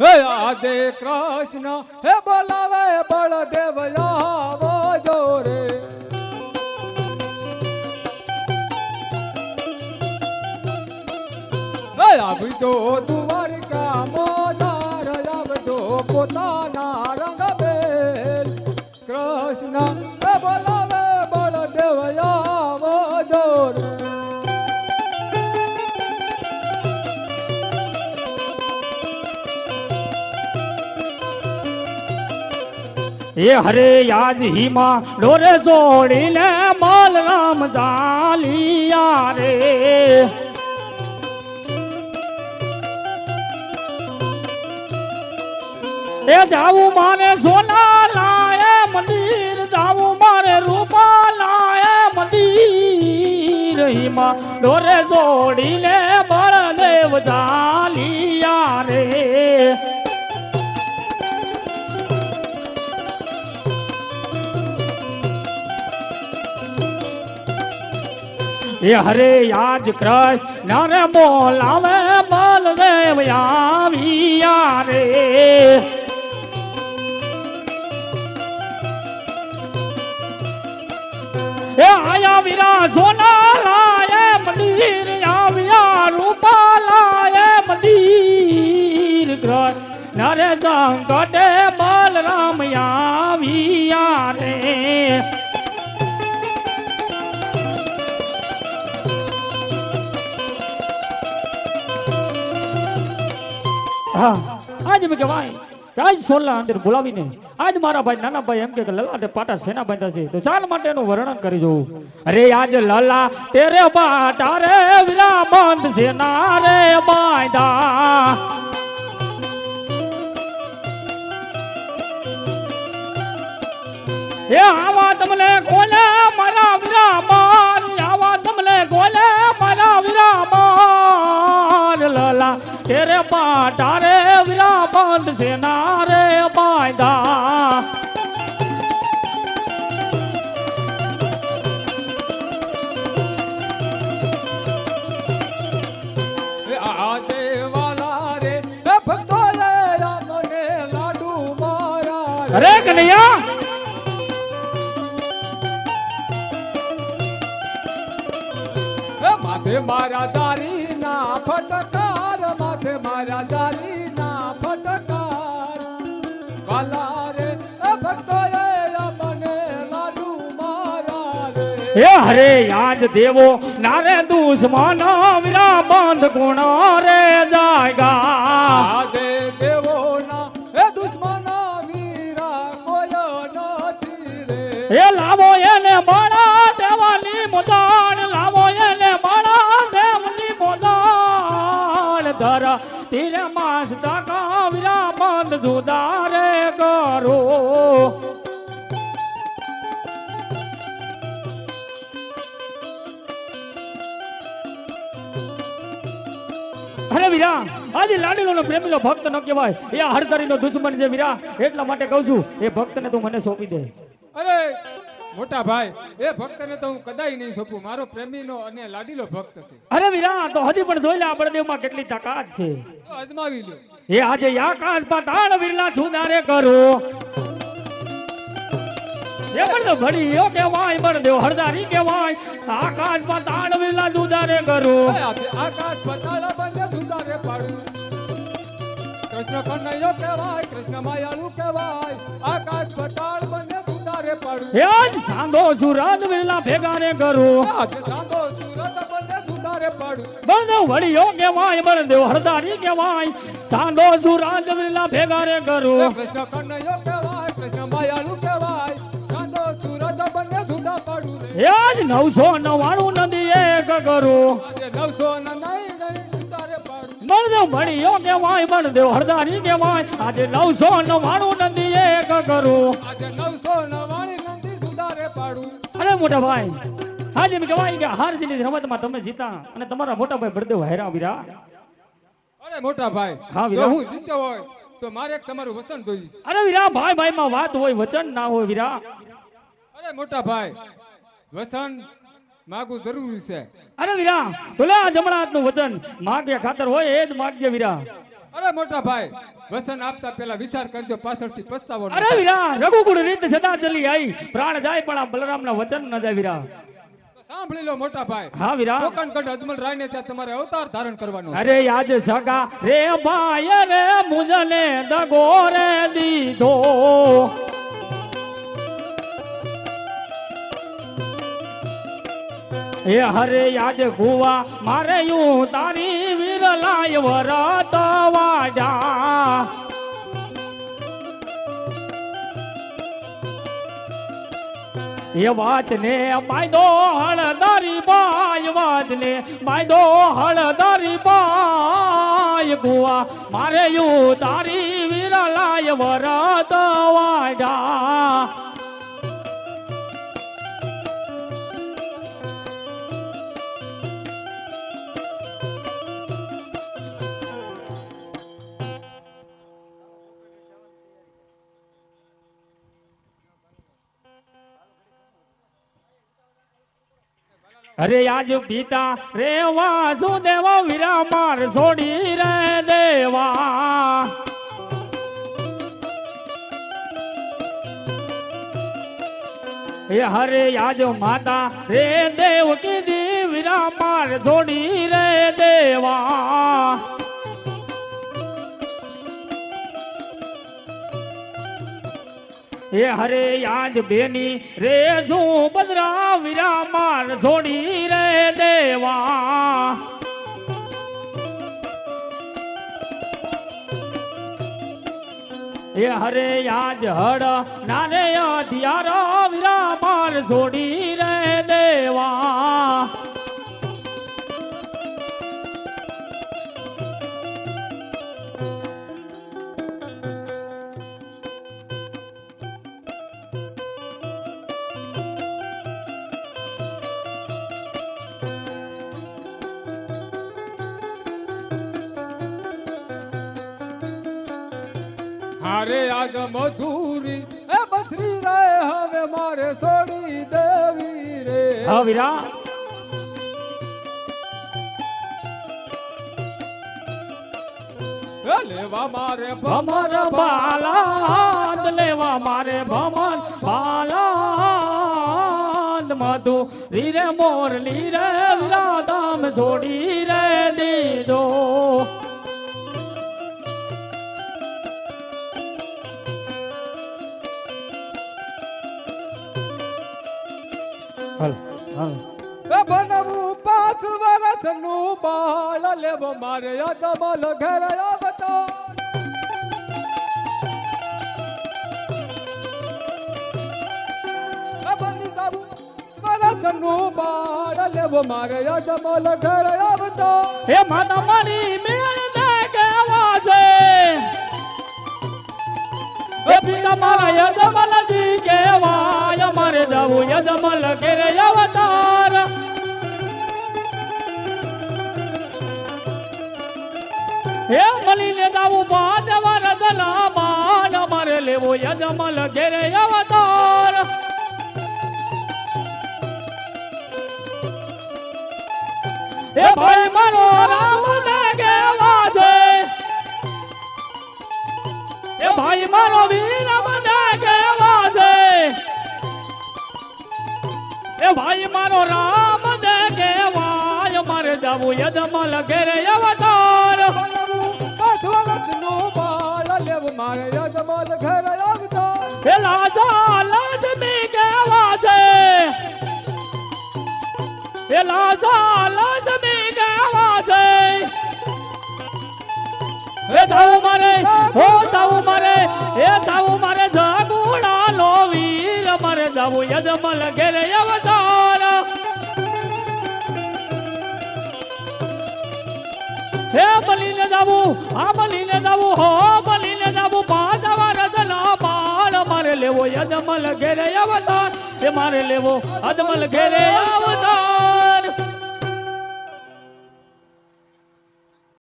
હે, આજે કૃષ્ણ હે, બોલાવે બળદેવ આવો જો રે હે આવજો દ્વારકા મોદાર આવજો, પોતાના એ હરે યાદ હિમા ડોરે જોડીને માલ રામ જાલિયા રે. એ જાવું મારે સોના લાય મંદિર, જાવું મારે રૂપા લાય મંદિર. હિમા ડોરે જોડીને બળદેવ જાલિયા રે. એ હરે યાદ કૃષ્ણ, નારે બોલાવે બલદેવ આવ્યા રે. એ આયા વિરા સોના લાય મંદિર આવ્યા રૂપા લાય મંદિર કૃષ્ણ રે સંકટે બલરામ આવ્યા રે. હા આજ મેં કહેવાય કે આજ સોલા અંદર બોલાવીને આજ મારા ભાઈ નાના ભાઈ એમ કે કે લલાટે પાટા સેના બાંધ્યા છે તો ચાલ માટે એનું વર્ણન કરી જોઉં અરે આજ લલા તેરે પાટા રે વિરા બંધ સેના રે બાંધા એ આવા તમને કોલે મારા વિરા માર આવા તમને કોલે મારા વિરા માર લલા તેરે પાટા રે વિરા બંધ સેના રે બાંધા. અરે કનૈયા માથે મારા દારી ના ફટકાર માથે મારા દારી હે હરે યાદ દેવો નારે દુશ્મન વિરા બંધ ગુણ રે જાયગા? દેવો ના એ દુશ્મના વીરા કોઈ નથી રે. એ લાવો એને માળા દેવાની મુદાણ લાવો એને માળા દેવની મુદાણ. ધર તીરે માસ તકા વિરા બંધ જુદારે કરો. વીરા. આજે લાડેલો નો પ્રેમીલો ભક્ત ન કહેવાય. એ હરધારી દુશ્મન છે વીરા. એટલા માટે કહું છું એ ભક્તને તું મને સોંપી દે. અરે મોટા ભાઈ એ ભક્તને તો હું કદાય નહીં સોંપું. મારો પ્રેમીનો અને લાડીલો ભક્ત છે. અરે વીરા તો હજી પણ જોઈ લે આ બળદેવમાં કેટલી તાકાત છે. અજમાવી લો એ આજે આકાશ પાતાળ વિરલા છુદારે કરો. એ પણ તો ભડી યો પણ દેવ હરદારી કેવાય આકાશ પાતાળ વિરલા છુદારે કરો. આકાશ પતાળ કહેવાય કૃષ્ણ માયાળુ કહેવાય આકાશ પટાળ બને સુધારે પાડું. એ સાંધો સુરત વેલા ભેગા ને કરો સાંધો સુરત બંને સુધારે બને બળદેવ કહેવાય કેવાય દેવ હરદારી કેવાય સાંધો સુરત વેલા ભેગા ને કરો કૃષ્ણ કનૈયો કહેવાય કૃષ્ણ માયાળુ કહેવાય સાંધો સુરત બને સુધા પાડું. એ આજ નવસો નવાણું નદી એક કરો. આજે નવસો નહીં પાડું બળદેવ ભડિયો કેવાય બળદેવ હરદારી કેવાય આજે નવસો નવાણું નદી એક કરું. આજે નવસો નવાણી નંદી સુધારે પાડું. અરે મોટા ભાઈ આજે એમ કહેવાય કે હાર જીની રમતમાં તમે જીતા અને તમારા મોટા ભાઈ બળદેવ હેરા. વીરા અરે મોટા ભાઈ હા, વીરા હું જીત્યો હોય તો મારે એક તમારું વચન જોઈશ અરે વીરા ભાઈ ભાઈ માં વાત હોય વચન ના હોય વીરા અરે મોટા ભાઈ વસન માગવું જરૂરી છે. અરે વીરા તો આ જમણા હાથનું વચન માગ્ય ખાતર હોય એ જ માગ્ય વીરા. અરે મોટા ભાઈ વસન આપતા પેલા વિચાર કરજો પાછળથી પસ્તાવો અરે. વીરા રઘુકુળ રીત સદા ચલી આઈ પ્રાણ જાય પણ આ બલરામના વચન ન જાય વીરા. તો સાંભળી લો મોટા ભાઈ હા વીરા. કોકણગઢ અજમલ રાયને ત્યાં તમારે અવતાર ધારણ કરવાનો અરે આજ સગા રે ભાઈ રે મુજને દગો રે દીધો. એ હરે યાદ ગુવા, મારે હું તારી વિરલાય વરત વાજા. એ વાતને બાયદો હળદારી બાય વાતને બાયદો હળદારી બાય ગુવા, મારે યુ તારી વિરલાય વરત વાડા અરે આજ પિતા રે વાસુદેવ વીરા માર છોડી રે દેવા. એ હરે આજ માતા રે દેવ કીધી વીરા માર છોડી રે દેવા. એ હરે યાદ બેની રે શું બદરા વિરામાન છોડી રે દેવા. એ હરે યાદ હડ નાને હથિયાર વીરા માર છોડી રે દેવા. હારે આજ મધુરી એ બસરી રે હવે મારે છોડી દેવી રે. હા વીરા. લેવા મારે ભમર બાલાદ લેવા મારે ભમર બાલાદ. મધુ રીરે મોરલી રે વિરાદામ છોડી રે દીધો. બનવું પાંચ વરસનું બાળ લેવો મારે અજમલ ઘર આવતો નું બાળ લેવો મારે અજમલ ઘેર આવતો હે માતા મારી, મેળ દે કેવા મારા જવું યજમલ ઘેર અવતાર. હે મળીને જાવું પાંચ વરસ બાડ મારે લેવો યજમલ ઘેરે અવતાર. એ ભાઈ, મારો રામ દાગે વાજે. એ ભાઈ, મારો વીર દાગે વાજે. એ ભાઈ, મારો રામ દાગે વાય મારે જાવું યજમલ ઘેરે અવતાર. લાજા લાજમી કેવા છે. એ લાજા લાજમી કેવા છે. એ તાવું મારે, હો તાવું મારે એ તાવું મારે જાગુડા લો વીર મારે જાવું યજમલ ઘેરે અવતાર. હે બલીને જાવું, આ બલીને જાવું, હો યજમલ ઘેરે અવતાર. એ મારે લેવો અજમલ ઘેરે અવતાર.